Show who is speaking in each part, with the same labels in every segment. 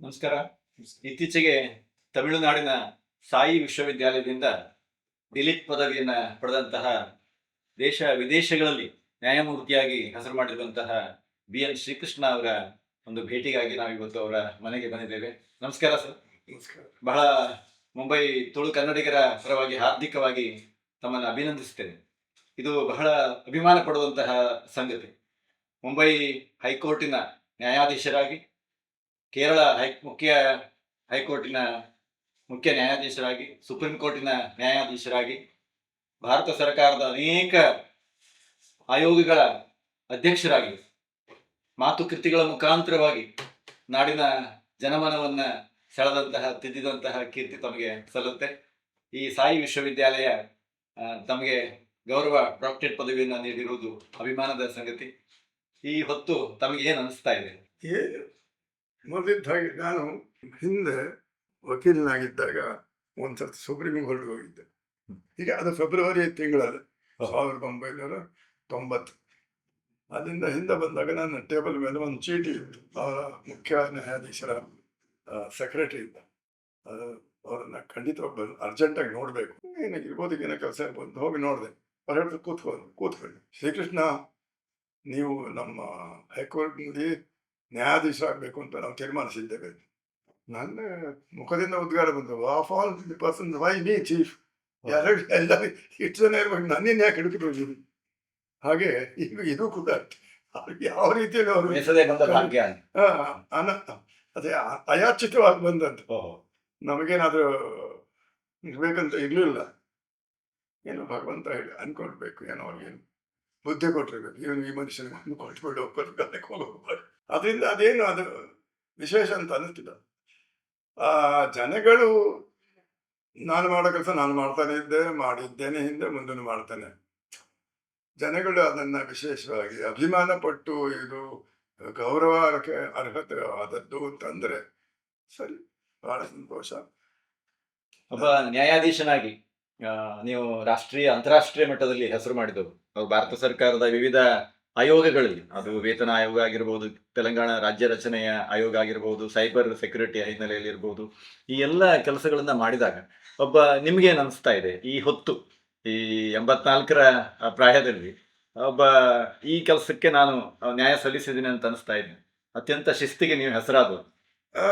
Speaker 1: ನಮಸ್ಕಾರ. ಇತ್ತೀಚೆಗೆ ತಮಿಳುನಾಡಿನ ಸಾಯಿ ವಿಶ್ವವಿದ್ಯಾಲಯದಿಂದ ದಿಲೀಪ್ ಪದವಿಯನ್ನ ಪಡೆದಂತಹ ದೇಶ ವಿದೇಶಗಳಲ್ಲಿ ನ್ಯಾಯಮೂರ್ತಿಯಾಗಿ ಹೆಸರು ಮಾಡಿರುವಂತಹ ಬಿ ಎನ್ ಶ್ರೀಕೃಷ್ಣ ಅವರ ಒಂದು ಭೇಟಿಗಾಗಿ ನಾವು ಇವತ್ತು ಅವರ ಮನೆಗೆ ಬಂದಿದ್ದೇವೆ. ನಮಸ್ಕಾರ ಸರ್.
Speaker 2: ನಮಸ್ಕಾರ.
Speaker 1: ಬಹಳ ಮುಂಬೈ ತುಳು ಕನ್ನಡಿಗರ ಪರವಾಗಿ ಹಾರ್ದಿಕವಾಗಿ ತಮ್ಮನ್ನು ಅಭಿನಂದಿಸುತ್ತೇನೆ. ಇದು ಬಹಳ ಅಭಿಮಾನ ಪಡುವಂತಹ ಸಂಗತಿ. ಮುಂಬೈ ಹೈಕೋರ್ಟಿನ ನ್ಯಾಯಾಧೀಶರಾಗಿ ಕೇರಳ ಹೈ ಮುಖ್ಯ ಹೈಕೋರ್ಟಿನ ಮುಖ್ಯ ನ್ಯಾಯಾಧೀಶರಾಗಿ, ಸುಪ್ರೀಂ ಕೋರ್ಟಿನ ನ್ಯಾಯಾಧೀಶರಾಗಿ, ಭಾರತ ಸರ್ಕಾರದ ಅನೇಕ ಆಯೋಗಗಳ ಅಧ್ಯಕ್ಷರಾಗಿ, ಮಾತುಕೃತಿಗಳ ಮುಖಾಂತರವಾಗಿ ನಾಡಿನ ಜನಮನವನ್ನ ಸೆಳೆದಂತಹ, ತಿದ್ದಿದಂತಹ ಕೀರ್ತಿ ತಮಗೆ ಸಲ್ಲುತ್ತೆ. ಈ ಸಾಯಿ ವಿಶ್ವವಿದ್ಯಾಲಯ ತಮಗೆ ಗೌರವ ಡಾಕ್ಟರೇಟ್ ಪದವಿಯನ್ನು ನೀಡಿರುವುದು ಅಭಿಮಾನದ ಸಂಗತಿ. ಈ ಹೊತ್ತು ತಮಗೆ ಏನು ಅನಿಸ್ತಾ ಇದೆ?
Speaker 2: ಏನು ಮೊದಲಿದ್ದ ಹಾಗೆ ನಾನು ಹಿಂದೆ ವಕೀಲನಾಗಿದ್ದಾಗ ಒಂದ್ಸತಿ ಸುಪ್ರೀಂ ಕೋರ್ಟ್ ಹೋಗಿದ್ದೆ. ಈಗ ಅದು ಫೆಬ್ರವರಿ ತಿಂಗಳಲ್ಲಿ ಸಾವಿರದ ಒಂಬೈನೂರ ತೊಂಬತ್ತು. ಅಲ್ಲಿಂದ ಹಿಂದೆ ಬಂದಾಗ ನನ್ನ ಟೇಬಲ್ ಮೇಲೆ ಒಂದು ಚೀಟಿ ಇತ್ತು. ಅವರ ಮುಖ್ಯ ನ್ಯಾಯಾಧೀಶರ ಸೆಕ್ರೆಟರಿ ಇದ್ದ. ಅವರನ್ನ ಖಂಡಿತ ಅರ್ಜೆಂಟಾಗಿ ನೋಡಬೇಕು. ಏನಕ್ಕೆ ಇರ್ಬೋದು ಏನೋ ಕೆಲಸ ಇರ್ಬೋದು ಹೋಗಿ ನೋಡಿದೆ. ಅವ್ರು ಹೇಳಿದ್ರು ಕೂತ್ಕೊಂಡು ಕೂತ್ಕೊಳ್ಳಿ. ಶ್ರೀಕೃಷ್ಣ ನೀವು ನಮ್ಮ ಹೈಕೋರ್ಟ್ನಲ್ಲಿ ನ್ಯಾಯಾಧೀಶರಾಗಬೇಕು ಅಂತ ನಾವು ತೀರ್ಮಾನಿಸಿದ್ದೇವೆ. ನನ್ನ ಮುಖದಿಂದ ಉದ್ಗಾರ ಬಂತು of all the person why me chief ಯಾರು ಎಲ್ಲ ಇಷ್ಟು ಜನ ಇರ್ಬೇಕು. ನನ್ನೇನು ಯಾಕೆ ಹಿಡಿದು ಹಾಗೆ ಈಗ ಇದು ಕೂಡ ಅವ್ರಿಗೆ ಯಾವ ರೀತಿಯಲ್ಲಿ ಅವರು ಅದೇ ಅಯಾಚಿತವಾಗಿ ಬಂದದ್ದು. ನಮಗೇನಾದ್ರೂ ಇರ್ಬೇಕಂತ ಇರ್ಲಿಲ್ಲ ಏನು ಭಗವಂತ ಹೇಳಿ ಅನ್ಕೊಳ್ಬೇಕು. ಏನೋ ಅವ್ರಿಗೇನು ಬುದ್ಧಿ ಕೊಟ್ಟಿರ್ಬೇಕು. ಇವನು ಈ ಮನುಷ್ಯನಿಗೆ ಒಂದು ಕೊಟ್ಬಿಡು ಅದಕ್ಕೆ ಹೋಗ್ಬಾರ್ದು ಅದರಿಂದ ಅದೇನು ಅದು ವಿಶೇಷ ಅಂತ ಅನ್ನಿಸ್ತಿಲ್ಲ. ಆ ಜನಗಳು ನಾನು ಮಾಡೋ ಕೆಲಸ ನಾನು ಮಾಡ್ತಾನೆ ಇದ್ದೆ ಮಾಡಿದ್ದೇನೆ ಹಿಂದೆ ಮುಂದೂ ಮಾಡ್ತಾನೆ. ಜನಗಳು ಅದನ್ನ ವಿಶೇಷವಾಗಿ ಅಭಿಮಾನ ಪಟ್ಟು ಇದು ಗೌರವ ಅರ್ಹತೆ- ಆದದ್ದು ಅಂತಂದ್ರೆ ಸರಿ ಬಹಳ ಸಂತೋಷ.
Speaker 1: ಒಬ್ಬ ನ್ಯಾಯಾಧೀಶನಾಗಿ ನೀವು ರಾಷ್ಟ್ರೀಯ ಅಂತಾರಾಷ್ಟ್ರೀಯ ಮಟ್ಟದಲ್ಲಿ ಹೆಸರು ಮಾಡಿದವರು. ಭಾರತ ಸರ್ಕಾರದ ವಿವಿಧ ಆಯೋಗಗಳಲ್ಲಿ. ಅದು ವೇತನ ಆಯೋಗ ಆಗಿರ್ಬೋದು ತೆಲಂಗಾಣ ರಾಜ್ಯ ರಚನೆಯ ಆಯೋಗ ಆಗಿರ್ಬೋದು ಸೈಬರ್ ಸೆಕ್ಯೂರಿಟಿ ಹಿನ್ನೆಲೆಯಲ್ಲಿ ಇರ್ಬೋದು ಈ ಎಲ್ಲ ಕೆಲಸಗಳನ್ನ ಮಾಡಿದಾಗ ಒಬ್ಬ ನಿಮ್ಗೇನು ಅನಿಸ್ತಾ ಇದೆ? ಈ ಹೊತ್ತು ಈ ಎಂಬತ್ನಾಲ್ಕರ ಪ್ರಾಯದಲ್ಲಿ ಒಬ್ಬ ಈ ಕೆಲಸಕ್ಕೆ ನಾನು ನ್ಯಾಯ ಸಲ್ಲಿಸಿದ್ದೀನಿ ಅಂತ ಅನಿಸ್ತಾ ಇದ್ದೀನಿ ಅತ್ಯಂತ ಶಿಸ್ತಿಗೆ ನೀವು ಹೆಸರಾದವರು.
Speaker 2: ಆ,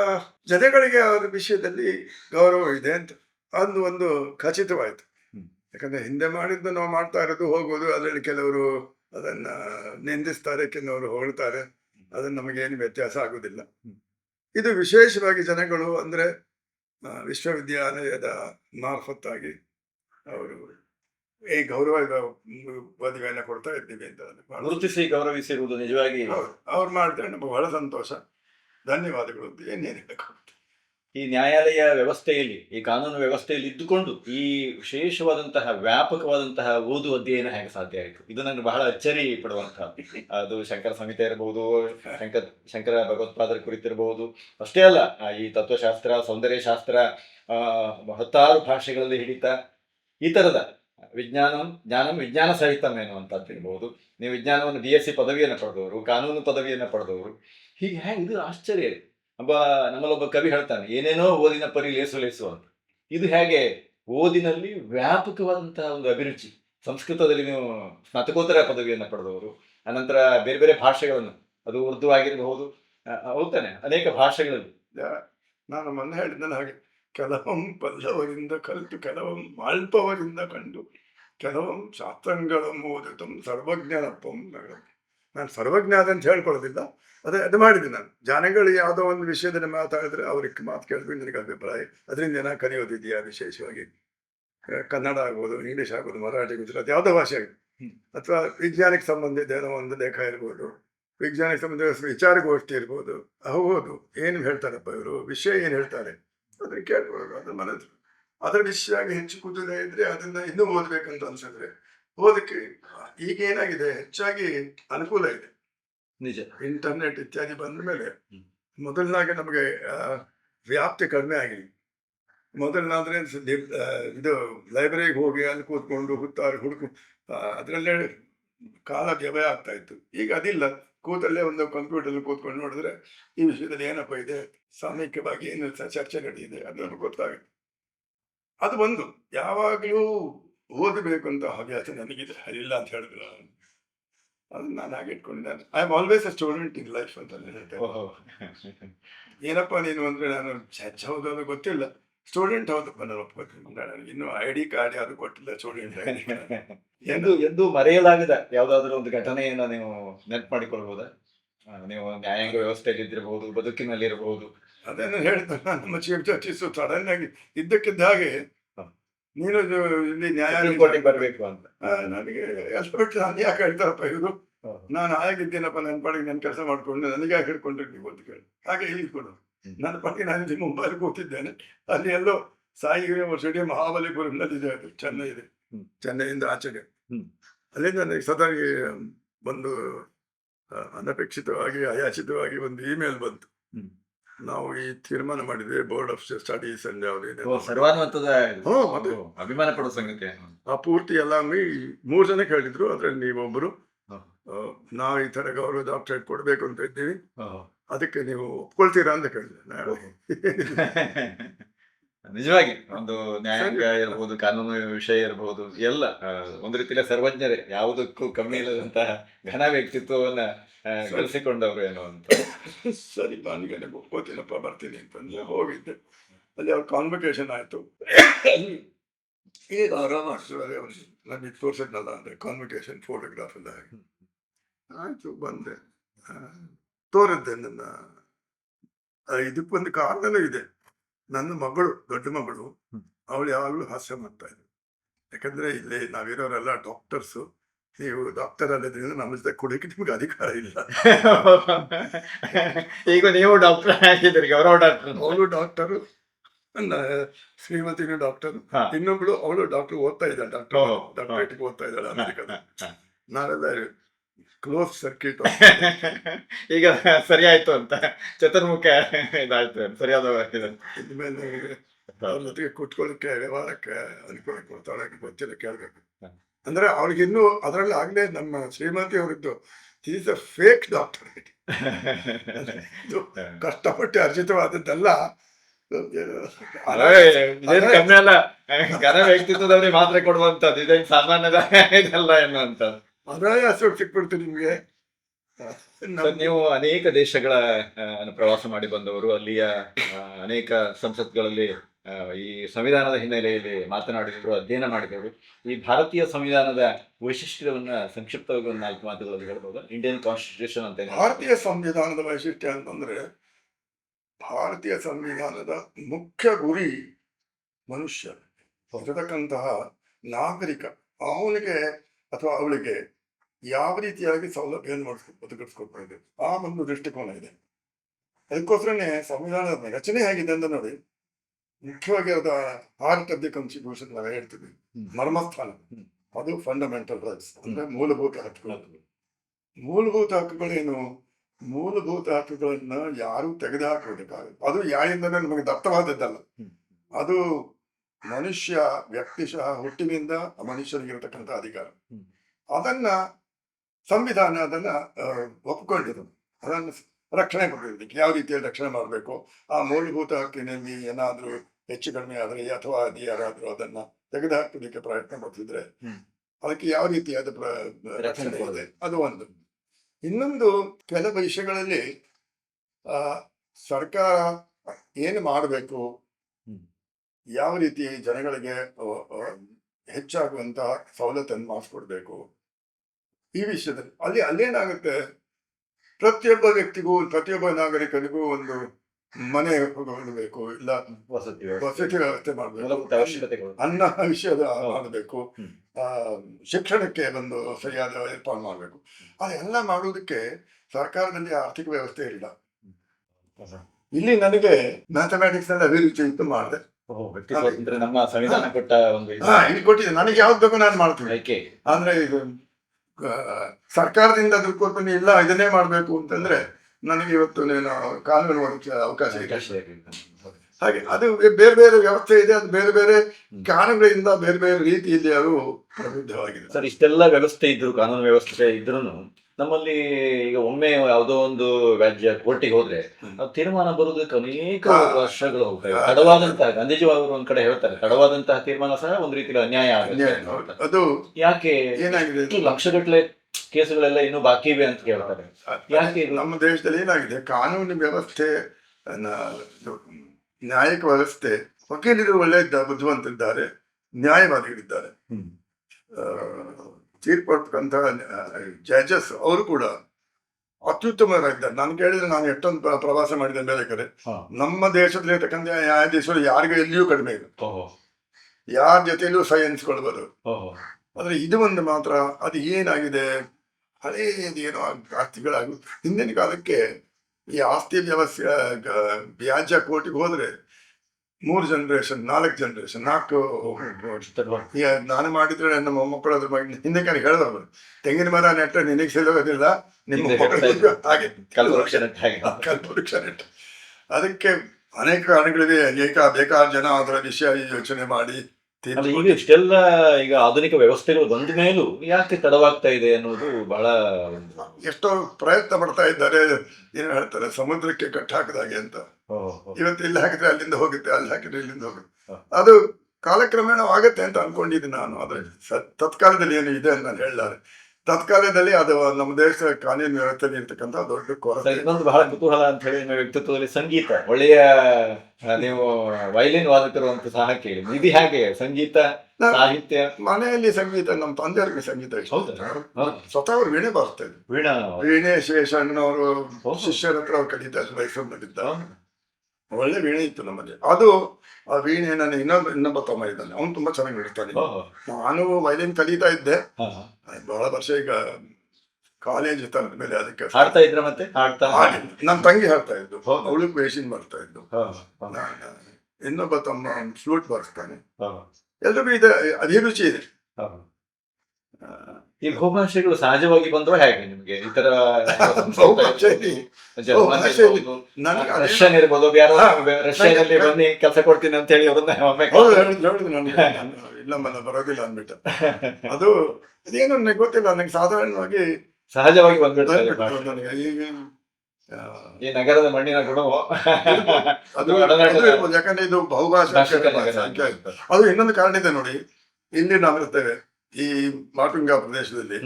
Speaker 2: ಜನಗಳಿಗೆ ಅವರ ವಿಷಯದಲ್ಲಿ ಗೌರವ ಇದೆ ಅಂತ ಅಂದು ಒಂದು ಖಚಿತವಾಯಿತು. ಯಾಕಂದ್ರೆ ಹಿಂದೆ ಮಾಡಿದ್ದು ನಾವು ಮಾಡ್ತಾ ಇರೋದು ಹೋಗೋದು ಅದರಲ್ಲಿ ಕೆಲವರು ಅದನ್ನ ನಿಂದಿಸ್ತಾರೆ ಕೆಲವರು ಹೊಗಳ್ತಾರೆ ಅದನ್ನ ನಮಗೇನು ವ್ಯತ್ಯಾಸ ಆಗುದಿಲ್ಲ. ಇದು ವಿಶೇಷವಾಗಿ ಜನಗಳು ಅಂದ್ರೆ ವಿಶ್ವವಿದ್ಯಾಲಯದ ಮಾರ್ಫತ್ತಾಗಿ ಅವರು ಈ ಗೌರವ ಪದವಿಯನ್ನು ಕೊಡ್ತಾ ಇದ್ದೀವಿ ಅಂತ
Speaker 1: ಗುರುತಿಸಿ ಗೌರವಿಸಿರುವುದು ನಿಜವಾಗಿ
Speaker 2: ಅವ್ರು ಮಾಡಿದ್ರೆ ನಮಗೆ ಬಹಳ ಸಂತೋಷ. ಧನ್ಯವಾದಗಳು ಅಂತ ಏನೇನು ಹೇಳಬೇಕು
Speaker 1: ಈ ನ್ಯಾಯಾಲಯ ವ್ಯವಸ್ಥೆಯಲ್ಲಿ ಈ ಕಾನೂನು ವ್ಯವಸ್ಥೆಯಲ್ಲಿ ಇದ್ದುಕೊಂಡು ಈ ವಿಶೇಷವಾದಂತಹ ವ್ಯಾಪಕವಾದಂತಹ ಓದು ಅಧ್ಯಯನ ಹೇಗೆ ಸಾಧ್ಯ ಆಯಿತು? ಇದು ನನಗೆ ಬಹಳ ಅಚ್ಚರಿ ಪಡುವಂತಹ ಅದು ಶಂಕರ ಸಂಹಿತೆ ಇರಬಹುದು ಶಂಕರ ಶಂಕರ ಭಗವತ್ಪಾದರ ಕುರಿತಿರಬಹುದು. ಅಷ್ಟೇ ಅಲ್ಲ ಈ ತತ್ವಶಾಸ್ತ್ರ ಸೌಂದರ್ಯ ಶಾಸ್ತ್ರ ಆ, ಹತ್ತಾರು ಭಾಷೆಗಳಲ್ಲಿ ಹಿಡಿತ ಈ ಥರದ ವಿಜ್ಞಾನಂ ಜ್ಞಾನಂ ವಿಜ್ಞಾನ ಸಹಿತಮ್ ಏನು ಅಂತ ನೀವು ವಿಜ್ಞಾನವನ್ನು ಬಿ ಎಸ್ ಸಿ ಪದವಿಯನ್ನು ಪಡೆದವರು ಕಾನೂನು ಪದವಿಯನ್ನು ಪಡೆದವರು. ಹೀಗೆ ಹ್ಯಾಂಗೆ ಇದು ಆಶ್ಚರ್ಯ. ಒಬ್ಬ ನಮ್ಮಲ್ಲೊಬ್ಬ ಕವಿ ಹೇಳ್ತಾನೆ, ಏನೇನೋ ಓದಿನ ಪರಿ ಲೇಸು ಲೇಸು ಅಂತ. ಇದು ಹೇಗೆ? ಓದಿನಲ್ಲಿ ವ್ಯಾಪಕವಾದಂತಹ ಒಂದು ಅಭಿರುಚಿ. ಸಂಸ್ಕೃತದಲ್ಲಿ ನೀವು ಸ್ನಾತಕೋತ್ತರ ಪದವಿಯನ್ನು ಪಡೆದವರು ಅನಂತರ ಬೇರೆ ಬೇರೆ ಭಾಷೆಗಳನ್ನು, ಅದು ಉರ್ದು ಆಗಿರಬಹುದು. ಹೋಗ್ತಾನೆ ಅನೇಕ ಭಾಷೆಗಳಲ್ಲಿ
Speaker 2: ನಾನು ಮೊನ್ನೆ ಹೇಳಿದ್ದೇನೆ ಹಾಗೆ, ಕೆಲವಂ ಪಲ್ಲವರಿಂದ ಕಲಿತು, ಕೆಲವಂ ಅಲ್ಪವರಿಂದ ಕಂಡು, ಕೆಲವಂ ಶಾಸ್ತ್ರಗಳನ್ನು ಓದಿತು, ಸರ್ವಜ್ಞನಪ್ಪಂ. ನಾನು ಸರ್ವಜ್ಞ ಅಂತ ಹೇಳ್ಕೊಳ್ಳೋದಿಲ್ಲ ಅದೇ ಅದು ಮಾಡಿದ್ದೀನಿ ನಾನು. ಜನಗಳು ಯಾವುದೋ ಒಂದು ವಿಷಯದಲ್ಲಿ ಮಾತಾಡಿದ್ರೆ ಅವ್ರಿಗೆ ಮಾತು ಕೇಳಿದ್ವಿ ನನಗೆ ಅಭಿಪ್ರಾಯ. ಅದರಿಂದ ಏನೋ ಕಲಿಯೋದಿದೆಯಾ ವಿಶೇಷವಾಗಿ? ಕನ್ನಡ ಆಗ್ಬೋದು ಇಂಗ್ಲೀಷ್ ಆಗ್ಬೋದು ಮರಾಠಿ ಗುಜರಾತ್ ಯಾವುದೋ ಭಾಷೆ
Speaker 1: ಆಗಿದೆ.
Speaker 2: ಅಥವಾ ವಿಜ್ಞಾನಕ್ಕೆ ಸಂಬಂಧಿತ ಏನೋ ಒಂದು ಲೇಖ ಇರ್ಬೋದು. ವಿಜ್ಞಾನಕ್ಕೆ ಸಂಬಂಧಿಸಿದ ವಿಚಾರಗೋಷ್ಠಿ ಇರ್ಬೋದು. ಹೌದು. ಏನು ಹೇಳ್ತಾರಪ್ಪ ಇವರು? ವಿಷಯ ಏನು ಹೇಳ್ತಾರೆ? ಅದನ್ನ ಕೇಳ್ಬೋದು ಅದ್ರ ಮನಸ್ಸು. ಅದರ ವಿಷಯವಾಗಿ ಹೆಚ್ಚು ಕುತೂಹಲ ಇದ್ರೆ ಅದನ್ನ ಇನ್ನೂ ಓದ್ಬೇಕಂತ ಅನ್ಸಿದ್ರೆ ಓದಕ್ಕೆ ಈಗ ಏನಾಗಿದೆ? ಹೆಚ್ಚಾಗಿ ಅನುಕೂಲ ಇದೆ.
Speaker 1: ನಿಜ.
Speaker 2: ಇಂಟರ್ನೆಟ್ ಇತ್ಯಾದಿ ಬಂದ ಮೇಲೆ. ಮೊದಲನಾಗೆ ನಮಗೆ ವ್ಯಾಪ್ತಿ ಕಡಿಮೆ ಆಗಿದೆ. ಮೊದಲನಾದ್ರೆ ಇದು ಲೈಬ್ರರಿಗೆ ಹೋಗಿ ಅಲ್ಲಿ ಕೂತ್ಕೊಂಡು ಹುತ್ತಾರೆ ಹುಡುಕು ಅದರಲ್ಲೇ ಕಾಲ ವ್ಯಯ ಆಗ್ತಾ ಇತ್ತು. ಈಗ ಅದಿಲ್ಲ. ಕೂತಲ್ಲೇ ಒಂದು ಕಂಪ್ಯೂಟರ್ ಕೂತ್ಕೊಂಡು ನೋಡಿದ್ರೆ ಈ ವಿಷಯದಲ್ಲಿ ಏನಪ್ಪ ಇದೆ? ಸಾಮೂಹಿಕವಾಗಿ ಏನು ಚರ್ಚೆ ನಡೆದಿದೆ? ಅದನ್ನು ಗೊತ್ತಾಗುತ್ತೆ. ಅದು ಒಂದು ಯಾವಾಗಲೂ ಓದಬೇಕು ಅಂತ ಹವ್ಯಾಸ ನನಗಿದೆ. ಅದಿಲ್ಲ ಅಂತ ಹೇಳಿದ್ರು ನಾನು. ಅದು ನಾನು ಹಾಗೆ ಇಟ್ಕೊಂಡಿದ್ದೇನೆ I am always a student in life ಅಂತ ಹೇಳ್ತೇನೆ ಏನಪ್ಪ ನೀನು ಅಂದರೆ ನಾನು ಚರ್ಚ್ ಹೌದು ಅದು ಗೊತ್ತಿಲ್ಲ. ಸ್ಟೂಡೆಂಟ್ ಹೌದಪ್ಪ ನಾನು ಒಪ್ಕೋತೀನಿ. ನನಗೆ ಇನ್ನೂ ಐ ಡಿ ಕಾರ್ಡ್ ಯಾವುದು ಕೊಟ್ಟಿಲ್ಲ ಸ್ಟೂಡೆಂಟ್
Speaker 1: ಎಂದು ಎಂದು ಮರೆಯಲಾಗದ ಯಾವುದಾದ್ರೂ ಒಂದು ಘಟನೆಯನ್ನು ನೀವು ನೆನಪು ಮಾಡಿಕೊಳ್ಬೋದಾ ನೀವು ನ್ಯಾಯಾಂಗ ವ್ಯವಸ್ಥೆಯಲ್ಲಿ ಇದ್ದಿರಬಹುದು ಬದುಕಿನಲ್ಲಿ ಇರಬಹುದು
Speaker 2: ಅದನ್ನು ಹೇಳ್ತಾರೆ ನಮ್ಮ ಚೀಫ್ ಜಸ್ಟಿಸ್ ಸಡನ್ ಆಗಿ ಇದ್ದಕ್ಕಿದ್ದ ಹಾಗೆ. ನೀನು ಇದು ಇಲ್ಲಿ ನ್ಯಾಯಾಲಯ
Speaker 1: ಬರ್ಬೇಕು ಅಂತ
Speaker 2: ನನಗೆ ಎಸ್ಪೆಕ್ಟ್ ನಾನು ಯಾಕೆ ಹೇಳ್ತಾರಪ್ಪ ಇವರು. ನಾನು ಆಗಿದ್ದೇನಪ್ಪ ನನ್ನ ಪಾಡಿಗೆ ನನ್ನ ಕೆಲಸ ಮಾಡ್ಕೊಂಡು ನನಗೆ ಯಾಕೆ ಹಿಡ್ಕೊಂಡ್ರೆ ನೀವು ಅಂತ ಕೇಳಿ ಹಾಗೆ ಹೇಳಿಕೊಡು. ನನ್ನ ಪಾಡಿಗೆ ನಾನು ಇಲ್ಲಿ ಮುಂಬೈಗೆ ಕೂತಿದ್ದೇನೆ ಅಲ್ಲಿ ಎಲ್ಲೋ ಸಾಯಿ ಯೂನಿವರ್ಸಿಟಿ ಮಹಾಬಲಿಪುರಂನಲ್ಲಿದೆ ಅದು ಚೆನ್ನೈ ಇದೆ. ಚೆನ್ನೈಯಿಂದ ಆಚೆಗೆ
Speaker 1: ಹ್ಮ್.
Speaker 2: ಅಲ್ಲಿಂದ ನನಗೆ ಸದಾಗಿ ಒಂದು ಅನಪೇಕ್ಷಿತವಾಗಿ ಅಯಾಚಿತವಾಗಿ ಒಂದು ಇಮೇಲ್ ಬಂತು. ನಾವು ಈ ತೀರ್ಮಾನ ಮಾಡಿದ್ವಿ ಬೋರ್ಡ್ ಆಫ್ ಸ್ಟಡೀಸ್ ಅಂಡ್
Speaker 1: ಓ,
Speaker 2: ಯಾವ್ದು
Speaker 1: ಸರ್ವಾನುಮತದ
Speaker 2: ಮತ್ತೆ?
Speaker 1: ಅಭಿಮಾನ ಪಡುವ ಸಂಗತಿ
Speaker 2: ಆ ಪೂರ್ತಿ ಎಲ್ಲ ಮೂರು ಜನಕ್ಕೆ ಹೇಳಿದ್ರು ಅದ್ರಲ್ಲಿ ನೀವೊಬ್ಬರು ನಾವು ಈ ತರ ಗೌರವ ಡಾಕ್ಟರೇಟ್ ಕೊಡ್ಬೇಕು ಅಂತ ಇದ್ದೀವಿ. ಅದಕ್ಕೆ ನೀವು ಒಪ್ಕೊಳ್ತೀರಾ ಅಂತ ಕೇಳಿದ್ರೆ
Speaker 1: ನಿಜವಾಗಿ ಒಂದು ನ್ಯಾಯಾಂಗ ಇರಬಹುದು ಕಾನೂನು ವಿಷಯ ಇರಬಹುದು ಎಲ್ಲ ಒಂದು ರೀತಿಯ ಸರ್ವಜ್ಞರೇ. ಯಾವುದಕ್ಕೂ ಕಮ್ಮಿ ಇಲ್ಲದಂತಹ ಘನ ವ್ಯಕ್ತಿತ್ವವನ್ನ ಏನೋ ಅಂತ.
Speaker 2: ಸರಿ ನನಗೆ ಒಪ್ಕೋತೀನಪ್ಪ ಬರ್ತೀನಿ ಅಂತಂದ್ರೆ ಹೋಗಿದ್ದೆ. ಅಲ್ಲಿ ಅವ್ರ ಕಾನ್ವಕೇಶನ್ ಆಯ್ತು. ಈಗ ಆರಾಮ ನಮಗೆ ತೋರಿಸಿದ್ನಲ್ಲ ಅಂದ್ರೆ ಕಾನ್ವಕೇಶನ್ ಫೋಟೋಗ್ರಾಫ್ ಎಲ್ಲ ಹಾಗೆ. ಆಯ್ತು ಬಂದೆ. ತೋರಿದ್ದೆ ನನ್ನ. ಇದಕ್ಕೆ ಒಂದು ಕಾರಣನೂ ಇದೆ. ನನ್ನ ಮಗಳು ದೊಡ್ಡ ಮಗಳು. ಅವಳು ಯಾವಾಗಲೂ ಹಾಸ್ಯ ಮಾಡ್ತಾ ಇದ್ಳು ಯಾಕಂದ್ರೆ ಇಲ್ಲಿ ನಾವಿರೋರೆಲ್ಲ ಡಾಕ್ಟರ್ಸು ನೀವು ಡಾಕ್ಟರ್ ಅಲ್ಲದ್ರಿಂದ ನಮ್ಮ ಜೊತೆ ಕುಡಿಯಕ್ಕೆ ನಿಮ್ಗೆ ಅಧಿಕಾರ ಇಲ್ಲ.
Speaker 1: ಈಗ ನೀವು ಡಾಕ್ಟರ್ ಆಗಿದ್ರಿ ಗೌರವ ಡಾಕ್ಟರ್
Speaker 2: ಅವಳು ಡಾಕ್ಟರು ಶ್ರೀಮತಿನೂ ಡಾಕ್ಟರ್. ಇನ್ನೊಬ್ಳು ಅವಳು ಡಾಕ್ಟರ್ ಓದ್ತಾ ಇದ್ದಾಳೆ ಡಾಕ್ಟರ್. ಡಾಕ್ಟರೇಟ್ ಓದ್ತಾ ಇದ್ದಾಳೆ ಅಮೆರಿಕದ. ಕ್ಲೋಸ್ ಸರ್ಕ್ಯೂಟ್
Speaker 1: ಈಗ ಸರಿ ಆಯ್ತು ಅಂತ ಚತುರ್ಮುಖ ಇದಾಯ್ತು ಸರಿಯಾದ
Speaker 2: ಇದ್ಮೇಲೆ ಅವ್ರ ಜೊತೆಗೆ ಕುತ್ಕೊಳ್ಳಿಕ್ಕೆ ವ್ಯವಹಾರಕ್ಕೆ ಅನುಕೂಲ ಕೊಡ್ತಾಳೆ ಗೊತ್ತಿಲ್ಲ ಕೇಳ್ಬೇಕು. ಅಂದ್ರೆ ಅವ್ರಿಗೆ ಇನ್ನು ಅದರಲ್ಲಿ ಆಗ್ಲೇ ನಮ್ಮ ಶ್ರೀಮತಿ ಅವರಿದ್ದು ಈಸ್ ಅ ಫೇಕ್ ಡಾಕ್ಟರ್ ಇದು ಕಷ್ಟಪಟ್ಟು ಅರ್ಜಿತವಾದದ್ದಲ್ಲ.
Speaker 1: ವ್ಯಕ್ತಿತ್ವದವರಿಗೆ ಮಾತ್ರ ಕೊಡುವಂತದ್ದು ಇದೇ ಸಾಮಾನ್ಯದ ಇದಲ್ಲ ಎನ್ನುವಂತ
Speaker 2: ಅನಾಯಾಸ ಸಿಕ್ಬಿಡ್ತು ನಿಮ್ಗೆ.
Speaker 1: ನೀವು ಅನೇಕ ದೇಶಗಳ ಪ್ರವಾಸ ಮಾಡಿ ಬಂದವರು. ಅಲ್ಲಿಯ ಅನೇಕ ಸಂಸತ್ಗಳಲ್ಲಿ ಈ ಸಂವಿಧಾನದ ಹಿನ್ನೆಲೆಯಲ್ಲಿ ಮಾತನಾಡಿದರು, ಅಧ್ಯಯನ ಮಾಡಿದವರು ಈ ಭಾರತೀಯ ಸಂವಿಧಾನದ ವೈಶಿಷ್ಟ್ಯವನ್ನ ಸಂಕ್ಷಿಪ್ತವಾಗಿ ಒಂದು ನಾಲ್ಕು ಮಾತುಗಳಲ್ಲಿ ಹೇಳ್ಬೋದು. ಇಂಡಿಯನ್ ಕಾನ್ಸ್ಟಿಟ್ಯೂಷನ್ ಅಂತ?
Speaker 2: ಭಾರತೀಯ ಸಂವಿಧಾನದ ವೈಶಿಷ್ಟ್ಯ ಅಂತಂದ್ರೆ, ಭಾರತೀಯ ಸಂವಿಧಾನದ ಮುಖ್ಯ ಗುರಿ ಮನುಷ್ಯ. ಇರತಕ್ಕಂತಹ ನಾಗರಿಕ, ಅವನಿಗೆ ಅಥವಾ ಅವಳಿಗೆ ಯಾವ ರೀತಿಯಾಗಿ ಸೌಲಭ್ಯವನ್ನು ಮಾಡಿಸ್ಕೊ ಒದಗಿಸ್ಕೊಳ್ತಾ ಇದೆ? ಆ ಒಂದು ದೃಷ್ಟಿಕೋನ ಇದೆ. ಅದಕ್ಕೋಸ್ಕರನೇ ಸಂವಿಧಾನದ ರಚನೆ ಹೇಗಿದೆ ಅಂತ ನೋಡಿ ಮುಖ್ಯವಾಗಿ ಅದ ಹಾರ್ಟ್ ಆಫ್ ದಿ ಕಾನ್ಸ್ಟಿಟ್ಯೂಷನ್ ನಾವು ಹೇಳ್ತೀವಿ. ಮರ್ಮಸ್ಥಾನ. ಅದು ಫಂಡಮೆಂಟಲ್ ರೈಟ್ಸ್ ಅಂದ್ರೆ ಮೂಲಭೂತ ಹಕ್ಕುಗಳು. ಮೂಲಭೂತ ಹಕ್ಕುಗಳೇನು? ಮೂಲಭೂತ ಹಕ್ಕುಗಳನ್ನ ಯಾರು ತೆಗೆದುಹಾಕುವುದಕ್ಕಾಗಲ್ಲ ಅದು ಯಾರಿಂದಲೇ ನಮಗೆ ದತ್ತವಾದದ್ದಲ್ಲ. ಅದು ಮನುಷ್ಯ ವ್ಯಕ್ತಿಶಃ ಹುಟ್ಟಿನಿಂದ ಮನುಷ್ಯನಿಗಿರತಕ್ಕಂಥ ಅಧಿಕಾರ. ಅದನ್ನ ಸಂವಿಧಾನ ಅದನ್ನ ಒಪ್ಕೊಂಡಿದ್ರು ಒಪ್ಕೊಂಡಿದೆ. ಅದನ್ನು ರಕ್ಷಣೆ ಕೊಡಬೇಕು ಯಾವ ರೀತಿಯಲ್ಲಿ ರಕ್ಷಣೆ ಮಾಡಬೇಕು? ಆ ಮೂಲಭೂತ ಹಕ್ಕಿನಲ್ಲಿ ಏನಾದರೂ ಹೆಚ್ಚು ಕಡಿಮೆ ಆದರೆ ಅಥವಾ ಅದು ಯಾರಾದ್ರೂ ಅದನ್ನ ತೆಗೆದುಹಾಕೋದಕ್ಕೆ ಪ್ರಯತ್ನ ಪಡ್ತಿದ್ರೆ ಅದಕ್ಕೆ ಯಾವ ರೀತಿಯಾದ ರಕ್ಷಣೆ ಅದು ಒಂದು. ಇನ್ನೊಂದು ಕೆಲವು ವಿಷಯಗಳಲ್ಲಿ ಸರ್ಕಾರ ಏನು ಮಾಡಬೇಕು. ಯಾವ ರೀತಿ ಜನಗಳಿಗೆ ಹೆಚ್ಚಾಗುವಂತಹ ಸವಲತ್ತನ್ನು ಮಾಡಿಸ್ಕೊಡ್ಬೇಕು? ಈ ವಿಷಯದಲ್ಲಿ ಅಲ್ಲಿ ಅಲ್ಲೇನಾಗುತ್ತೆ? ಪ್ರತಿಯೊಬ್ಬ ವ್ಯಕ್ತಿಗೂ ಪ್ರತಿಯೊಬ್ಬ ನಾಗರಿಕನಿಗೂ ಒಂದು ಮನೆ ಮಾಡಬೇಕು ಇಲ್ಲ
Speaker 1: ವಸತಿ.
Speaker 2: ವಸತಿ ವ್ಯವಸ್ಥೆ ಮಾಡಬೇಕು. ಅನ್ನ ವಿಷಯದ. ಮಾಡಬೇಕು. ಆ ಶಿಕ್ಷಣಕ್ಕೆ ಒಂದು ಸರಿಯಾದ ಏರ್ಪಾಡು ಮಾಡಬೇಕು. ಅದೆಲ್ಲ ಮಾಡುವುದಕ್ಕೆ ಸರ್ಕಾರದಲ್ಲಿ ಆರ್ಥಿಕ ವ್ಯವಸ್ಥೆ ಇಲ್ಲ. ಇಲ್ಲಿ ನನಗೆ ಮ್ಯಾಥಮೆಟಿಕ್ಸ್ನಲ್ಲಿ ಅಭಿರುಚಿ ಇತ್ತು ಮಾಡಿದೆ.
Speaker 1: ನಮ್ಮ ಸಂವಿಧಾನ ಕೊಟ್ಟ ಒಂದು
Speaker 2: ಕೊಟ್ಟಿದೆ. ನನಗೆ ಯಾವ್ದು ಬೇಕು ನಾನು ಮಾಡ್ತೀನಿ. ಅಂದ್ರೆ ಇದು ಸರ್ಕಾರದಿಂದ ದುಡ್ಡು ಕೊಡ್ತೀನಿ ಇಲ್ಲ ಇದನ್ನೇ ಮಾಡಬೇಕು ಅಂತಂದ್ರೆ ನನಗೆ ಇವತ್ತು ನೀನು ಕಾನೂನು ಮಾಡೋಕ್ಕೆ ಅವಕಾಶ ಇದೆ. ಹಾಗೆ ಅದು ಬೇರೆ ಬೇರೆ ವ್ಯವಸ್ಥೆ ಇದೆ ಅದು ಬೇರೆ ಬೇರೆ ಕಾನೂನುಗಳಿಂದ ಬೇರೆ ಬೇರೆ ರೀತಿಯಲ್ಲಿ ಅದು ಪ್ರಬುದ್ಧವಾಗಿದೆ.
Speaker 1: ಸರ್ ಇಷ್ಟೆಲ್ಲ ವ್ಯವಸ್ಥೆ ಇದ್ರು ಕಾನೂನು ವ್ಯವಸ್ಥೆ ಇದ್ರು ನಮ್ಮಲ್ಲಿ ಈಗ ಒಮ್ಮೆ ಯಾವುದೋ ಒಂದು ವ್ಯಾಜ್ಯ ಕೋರ್ಟಿಗೆ ಹೋದ್ರೆ ತೀರ್ಮಾನ ಬರುವುದಕ್ಕೆ ಅನೇಕ ವರ್ಷಗಳು ಹೋಗ್ತವೆ.
Speaker 2: ಹಾ.
Speaker 1: ತಡವಾದಂತಹ ಗಾಂಧೀಜಿ ಅವರು ಒಂದ್ ಕಡೆ ಹೇಳ್ತಾರೆ ತಡವಾದಂತಹ ತೀರ್ಮಾನ ಸಹ ಒಂದು ರೀತಿಯಲ್ಲಿ ಅನ್ಯಾಯ ಆಗುತ್ತೆ.
Speaker 2: ಅದು
Speaker 1: ಯಾಕೆ
Speaker 2: ಏನಾಗಿದೆ?
Speaker 1: ಲಕ್ಷಗಟ್ಟಲೆ ಕೇಸುಗಳೆಲ್ಲ ಇನ್ನು ಬಾಕಿ ಇವೆ ಅಂತ ಕೇಳ್ತಾರೆ. ಯಾಕೆ
Speaker 2: ನಮ್ಮ ದೇಶದಲ್ಲಿ ಏನಾಗಿದೆ? ಕಾನೂನು ವ್ಯವಸ್ಥೆ ನ್ಯಾಯಿಕ ವ್ಯವಸ್ಥೆ ವಕೀಲರು ಒಳ್ಳೆ ಬುದ್ಧಿವಂತರಿದ್ದಾರೆ ನ್ಯಾಯವಾದಿಗಳಿದ್ದಾರೆ. ಆ, ತೀರ್ಪು ಕೊಡ್ತಕ್ಕಂಥ ಜಡ್ಜಸ್ ಅವರು ಕೂಡ ಅತ್ಯುತ್ತಮರಾಗಿದ್ದಾರೆ. ನಾನು ಕೇಳಿದ್ರೆ ನಾನು ಎಷ್ಟೊಂದು ಪ್ರವಾಸ ಮಾಡಿದ ಮೇಲೆ ಕರೆ ನಮ್ಮ ದೇಶದಲ್ಲಿ ಇರ್ತಕ್ಕಂಥ ನ್ಯಾಯಾಧೀಶರು ಯಾರಿಗೂ ಎಲ್ಲಿಯೂ ಕಡಿಮೆ
Speaker 1: ಇದೆ
Speaker 2: ಯಾರ ಜೊತೆಯಲ್ಲೂ ಸಹ ಎನ್ಸ್ಕೊಳ್ಬೋದು. ಆದ್ರೆ ಇದು ಒಂದು ಮಾತ್ರ ಅದು ಏನಾಗಿದೆ? ಹಳೇದೇನೋ ಆಸ್ತಿಗಳಾಗ ಹಿಂದಿನ ಕಾಲಕ್ಕೆ ಈ ಆಸ್ತಿ ವ್ಯವಸ್ಥೆ ವ್ಯಾಜ್ಯ ಕೋರ್ಟಿಗೆ ಹೋದ್ರೆ ಮೂರು ಜನರೇಷನ್ ನಾಲ್ಕು ಜನರೇಷನ್ ನಾಲ್ಕು ಈಗ ನಾನು ಮಾಡಿದ್ರೆ ನನ್ನ ಮೊಮ್ಮಕ್ಕಳು ಅದ್ರ ಬಗ್ಗೆ ಹಿಂದೆ ಕಾಲ ಹೇಳಿದ್ರು ತೆಂಗಿನ ಮರ ನೆಟ್ಟ ನಿನಗೆ ಸಿಗೋದಿಲ್ಲ ನಿಮ್ಮ. ಹಾಗೆ.
Speaker 1: ಕಲ್ಪವೃಕ್ಷ ನೆಟ್ಟ
Speaker 2: ಅದಕ್ಕೆ ಅನೇಕ ಕಾರಣಗಳಿವೆ. ಅನೇಕ ಬೇಕಾದ ಜನ ಅದರ ವಿಷಯ ಯೋಚನೆ ಮಾಡಿ.
Speaker 1: ಅಲ್ಲ ಈಗ ಇಷ್ಟೆಲ್ಲ ಈಗ ಆಧುನಿಕ ವ್ಯವಸ್ಥೆಗಳು ಬಂದ ಮೇಲೂ ಯಾಕೆ ತಡವಾಗ್ತಾ ಇದೆ ಅನ್ನೋದು ಬಹಳ
Speaker 2: ಎಷ್ಟೋ ಪ್ರಯತ್ನ ಪಡ್ತಾ ಇದ್ದಾರೆ ಏನ್ ಹೇಳ್ತಾರೆ ಸಮುದ್ರಕ್ಕೆ ಕಟ್ಟ ಹಾಕಿದಾಗೆ ಅಂತ. ಇವತ್ತು ಇಲ್ಲಿ ಹಾಕಿದ್ರೆ ಅಲ್ಲಿಂದ ಹೋಗುತ್ತೆ ಅಲ್ಲಿ ಹಾಕಿದ್ರೆ ಇಲ್ಲಿಂದ ಹೋಗುತ್ತೆ. ಅದು ಕಾಲಕ್ರಮೇಣ ಆಗತ್ತೆ ಅಂತ ಅನ್ಕೊಂಡಿದ್ದೀನಿ ನಾನು ಆದ್ರೆ ತತ್ಕಾಲದಲ್ಲಿ ಏನು ಇದೆ ಅಂತ ನಾನು ಹೇಳಲಾರೆ. ತತ್ಕಾಲದಲ್ಲಿ ಅದು ನಮ್ಮ ದೇಶದ ಕಾನೂನು ವ್ಯವಸ್ಥೆಯಲ್ಲಿ ಇರ್ತಕ್ಕಂಥ ದೊಡ್ಡ ಕೊರತೆ.
Speaker 1: ಇನ್ನೊಂದು ಬಹಳ ಕುತೂಹಲ ಅಂತ ಹೇಳಿ ನಿಮ್ಮ ವ್ಯಕ್ತಿತ್ವದಲ್ಲಿ ಸಂಗೀತ. ಒಳ್ಳೆಯ ನೀವು ವೈಲಿನ್ ವಾದಕರು ಅಂತ ಸಹ ಕೇಳಿ. ಇದು ಹೇಗೆ? ಸಂಗೀತ ಸಾಹಿತ್ಯ?
Speaker 2: ಮನೆಯಲ್ಲಿ ಸಂಗೀತ ನಮ್ಮ ತಂದೆಯವ್ರಿಗೆ ಸಂಗೀತ. ಸ್ವತಃ ಅವ್ರು ವೀಣೆ ಬರ್ತಾ ಇದ್ರು
Speaker 1: ವೀಣಾ
Speaker 2: ವೀಣೆ
Speaker 1: ಶೇಷಣ್ಣವರು.
Speaker 2: ಶಿಷ್ಯರ ಹತ್ರ ಅವ್ರು ಕಲಿತಾ ಮೈಸೂರಿನಲ್ಲಿದ್ದ.
Speaker 1: ಹಾ.
Speaker 2: ಒಳ್ಳೆ ವೀಣೆ ಇತ್ತು ನಮ್ಮಲ್ಲಿ. ಅದು ಆ ವೀಣೆ ನನ್ನ ಇನ್ನೊಬ್ಬ ಇನ್ನೊಬ್ಬ ತಮ್ಮ ಇದ್ದಾನೆ. ಅವ್ನು ತುಂಬಾ ಚೆನ್ನಾಗಿ ಬಿಡ್ತಾನೆ ನಾನು ವೈಲಿನ್ ಕಲಿತಾ ಇದ್ದೆ. ಬಹಳ ವರ್ಷ ಈಗ ಕಾಲೇಜ್ ತರದ ಮೇಲೆ ಅದಕ್ಕೆ
Speaker 1: ಹಾಡ್ತಾ ಇದ್ರ ಮತ್ತೆ? ಹಾಡ್ತಾ
Speaker 2: ನನ್ನ ತಂಗಿ ಹಾಡ್ತಾ ಇದ್ದು? ಅವಳು ಬೇಸಿನ್ ಬರ್ತಾ ಇದ್ದು. ಇನ್ನೊಬ್ಬ ತಮ್ಮ ಫ್ಲೂಟ್ ಬರ್ತಾನೆ ಎಲ್ರಿಗೂ ಇದೆ ಅಭಿರುಚಿ ಇದೆ.
Speaker 1: ಈ ಬಹುಭಾಷೆಗಳು ಸಹಜವಾಗಿ ಬಂದ್ರು ಹೇಗೆ ನಿಮ್ಗೆ? ಈ ತರ ರಷ್ಯನ್ ಇರ್ಬೋದು ಯಾರೋ. ರಷ್ಯಾದಲ್ಲಿ ಬನ್ನಿ ಕೆಲಸ ಕೊಡ್ತೀನಿ ಅಂತ ಹೇಳಿ ಅವ್ರನ್ನ
Speaker 2: ಇಲ್ಲ ನಾನು ಬರೋದಿಲ್ಲ ಅಂದ್ಬಿಟ್ಟು. ಅದು ಅದೇನು ನನಗೆ ಗೊತ್ತಿಲ್ಲ ನನಗೆ ಸಾಧಾರಣವಾಗಿ
Speaker 1: ಸಹಜವಾಗಿ ಬಂದ್ಬಿಡ್ತಾರೆ ಈ ನಗರದ ಮಣ್ಣಿನ ಗುಣ
Speaker 2: ಅದು ಯಾಕಂದ್ರೆ ಇದು ಬಹುಭಾಷಾ. ಅದು ಇನ್ನೊಂದು ಕಾರಣ ಇದೆ ನೋಡಿ. ಇಲ್ಲಿ ನಾವಿರ್ತೇವೆ ಈ ಮಾಟುಂಗ ಪ್ರದೇಶದಲ್ಲಿ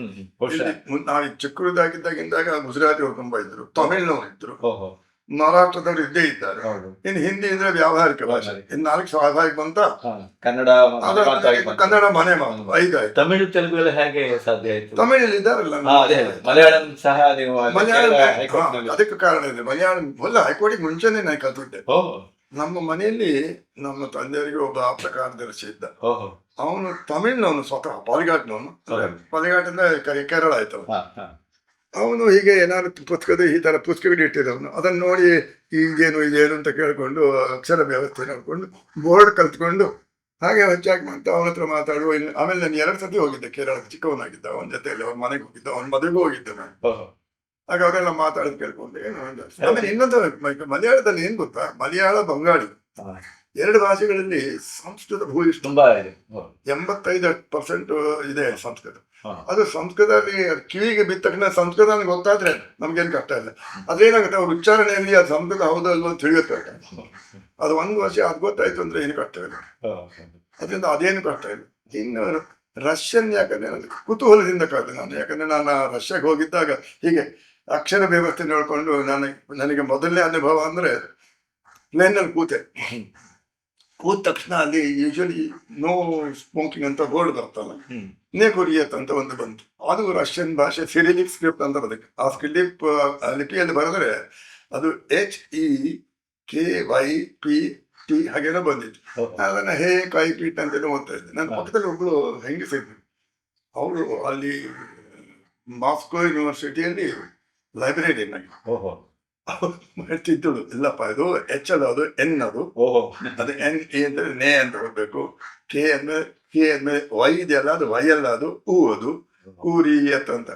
Speaker 2: ನಾವು ಚಿಕ್ಕದಾಗಿದ್ದಾಗಿದ್ದಾಗ ಗುಜರಾತಿಯವರು ತುಂಬಾ ಇದ್ರು ತಮಿಳ್ನವರು ಇದ್ರು. ಮಹಾರಾಷ್ಟ್ರದವರು ಇದ್ದೇ ಇದ್ದಾರೆ.
Speaker 1: ಹೌದು.
Speaker 2: ಇನ್ನು ಹಿಂದಿ ಅಂದ್ರೆ ವ್ಯಾವಹಾರಿಕ ಭಾಷೆ.
Speaker 1: ಇನ್
Speaker 2: ಇನ್ನು ನಾಲ್ಕು ಸ್ವಾಭಾವಿಕ ಬಂತ?
Speaker 1: ಕನ್ನಡ
Speaker 2: ಕನ್ನಡ ಮನೆ ಮಾತು ಐದಾಯ್ತು
Speaker 1: ತಮಿಳು ತೆಲುಗು ಎಲ್ಲ ಹೇಗೆ ಸಾಧ್ಯ ಆಯ್ತು?
Speaker 2: ತಮಿಳಲ್ಲಿ ಇದ್ದಾರಲ್ಲ.
Speaker 1: ಮಲಯಾಳಂ ಸಹ ನೀವು
Speaker 2: ಮಲಯಾಳಂ ಅದಕ್ಕೆ ಕಾರಣ ಇದೆ. ಮಲಯಾಳಂ ಅಲ್ಲ ಹೈಕೋರ್ಟಿಗೆ ಮುಂಚೆನೆ ನಾನು ಕಲ್ತಿದ್ದೆ ನಮ್ಮ ಮನೆಯಲ್ಲಿ ನಮ್ಮ ತಂದೆಯವರಿಗೆ ಒಬ್ಬ ಆಪ್ತ ಕಾರ್ಯದರ್ಶಿ ಇದ್ದ. ಅವನು ತಮಿಳ್ನವನು ಸ್ವತಃ ಪಾಲಿಘಾಟ್ನವನು
Speaker 1: ಪಾಲಿಘಾಟಿಂದ
Speaker 2: ಪಾಲಿಘಾಟ್ ಅಂದ್ರೆ ಕರೆ- ಕೇರಳ ಆಯ್ತು. ಅವನು. ಹೀಗೆ ಏನಾದ್ರು ಪುಸ್ತಕದ ಈ ತರ ಪುಸ್ತಕಗಳು ಇಟ್ಟಿದ್ದವನು. ಅದನ್ನ ನೋಡಿ ಹಿಂಗೇನು ಇದೇನು ಅಂತ ಕೇಳ್ಕೊಂಡು ಅಕ್ಷರ ವ್ಯವಸ್ಥೆ ನೋಡ್ಕೊಂಡು ಬೋರ್ಡ್ ಕಲ್ತ್ಕೊಂಡು ಹಾಗೆ ಹೆಚ್ಚಾಗಿ ಅಂತ ಅವನ ಹತ್ರ ಮಾತಾಡುವ. ಆಮೇಲೆ ನಾನು ಎರಡು ಸತಿ ಹೋಗಿದ್ದೆ ಕೇರಳಕ್ಕೆ ಚಿಕ್ಕವನಾಗಿದ್ದ ಅವನ ಜೊತೆಯಲ್ಲಿ ಅವ್ರ ಮನೆಗೆ ಹೋಗಿದ್ದ. ಅವನ ಮದುವೆಗೂ ಹೋಗಿದ್ದೆ ನಾನು.
Speaker 1: ಹಾಗೆ
Speaker 2: ಆಗ ಅವರೆಲ್ಲ ಮಾತಾಡೋದು ಕೇಳ್ಕೊಂಡು ಏನು ಆಮೇಲೆ ಇನ್ನೊಂದು ಮಲಯಾಳದಲ್ಲಿ ಏನ್ ಗೊತ್ತಾ? ಮಲಯಾಳ ಬಂಗಾಳಿ. ಎರಡು ಭಾಷೆಗಳಲ್ಲಿ ಸಂಸ್ಕೃತ ಭೂಯಿಷ್ಠ
Speaker 1: ತುಂಬಾ ಇದೆ.
Speaker 2: ಎಂಬತ್ತೈದು ಪರ್ಸೆಂಟ್ ಇದೆ ಸಂಸ್ಕೃತ. ಅದು ಸಂಸ್ಕೃತದಲ್ಲಿ ಕಿವಿಗೆ ಬಿದ್ದ ತಕ್ಷಣ ಸಂಸ್ಕೃತ ಗೊತ್ತಾದ್ರೆ ನಮ್ಗೇನು ಕಷ್ಟ ಇಲ್ಲ. ಅದೇನಾಗುತ್ತೆ ಅವ್ರ ಉಚ್ಚಾರಣೆಯಲ್ಲಿ ಅದು ಸಂಸ್ಕೃತ ಹೌದೋ ಅಲ್ವೋ ಅಂತ ತಿಳಿಯುತ್ತೆ ಅದು ಒಂದು ವರ್ಷ ಅದು ಗೊತ್ತಾಯ್ತು ಅಂದ್ರೆ ಏನು ಕಷ್ಟ ಇಲ್ಲ. ಅದರಿಂದ ಅದೇನು ಕಷ್ಟ ಇಲ್ಲ. ಇನ್ನು ರಷ್ಯನ್ ಯಾಕಂದ್ರೆ ನನಗೆ ಕುತೂಹಲದಿಂದ ಕಲಿತೆ ನಾನು. ಯಾಕಂದ್ರೆ ನಾನು ರಷ್ಯಾಗೆ ಹೋಗಿದ್ದಾಗ ಹೀಗೆ ಅಕ್ಷರ ವ್ಯವಸ್ಥೆ ನೋಡ್ಕೊಂಡು ನನಗೆ ನನಗೆ ಮೊದಲನೇ ಅನುಭವ ಅಂದ್ರೆ ಪ್ಲೇನಲ್ಲಿ ಕೂತೆ. ಕೂತ ತಕ್ಷಣ ಅಲ್ಲಿ ಯೂಶಲಿ ನೋ ಸ್ಮೋಕಿಂಗ್ ಅಂತ ಬೋರ್ಡ್ ಬರ್ತಲ್ಲ
Speaker 1: ನೇ
Speaker 2: ನೇಕುರಿಯತ್ ಅಂತ ಒಂದು ಬಂತು. ಅದು ರಷ್ಯನ್ ಭಾಷೆ ಸಿರಿಲಿಕ್ ಸ್ಕ್ರಿಪ್ಟ್ ಅಂತ ಬರುತ್ತೆ. ಆ ಸ್ಕ್ರಿಲಿಪ್ ಲಿಪಿಯಲ್ಲಿ ಬರೆದ್ರೆ ಅದು H E K Y P T ಹಾಗೇನೋ ಬಂದಿತ್ತು. ಅದನ್ನ ಹೇ ಕೈ ಪೀಟ್ ಅಂತ ಓದ್ತಾ ಇದ್ದೆ. ನನ್ನ ಪಕ್ಕದಲ್ಲಿ ಒಬ್ಳು ಹೆಂಗಸಿದ್ರು ಅವರು ಅಲ್ಲಿ ಮಾಸ್ಕೋ ಯೂನಿವರ್ಸಿಟಿಯಲ್ಲಿ ಲೈಬ್ರರಿಯನ್ ಹೇಳ್ತಿದ್ದಳು ಇಲ್ಲಪ್ಪ ಇದು ಎಚ್ ಎಲ್ ಅದು ಎನ್ ಅದು.
Speaker 1: ಓಹೋ.
Speaker 2: ಅದು ಎನ್ ಎ ಅಂದ್ರೆ ನೇ ಅಂತ ಹೋಗ್ಬೇಕು ಕೆ ಅಂದ್ರೆ ಕೆ ಅಂದ್ರೆ ವೈ ಇದೆಯಲ್ಲ ಅದು ವೈ ಅಲ್ಲ ಅದು ಹೂ ಅದು. ಕೂರಿ ಎತ್ ಅಂತ.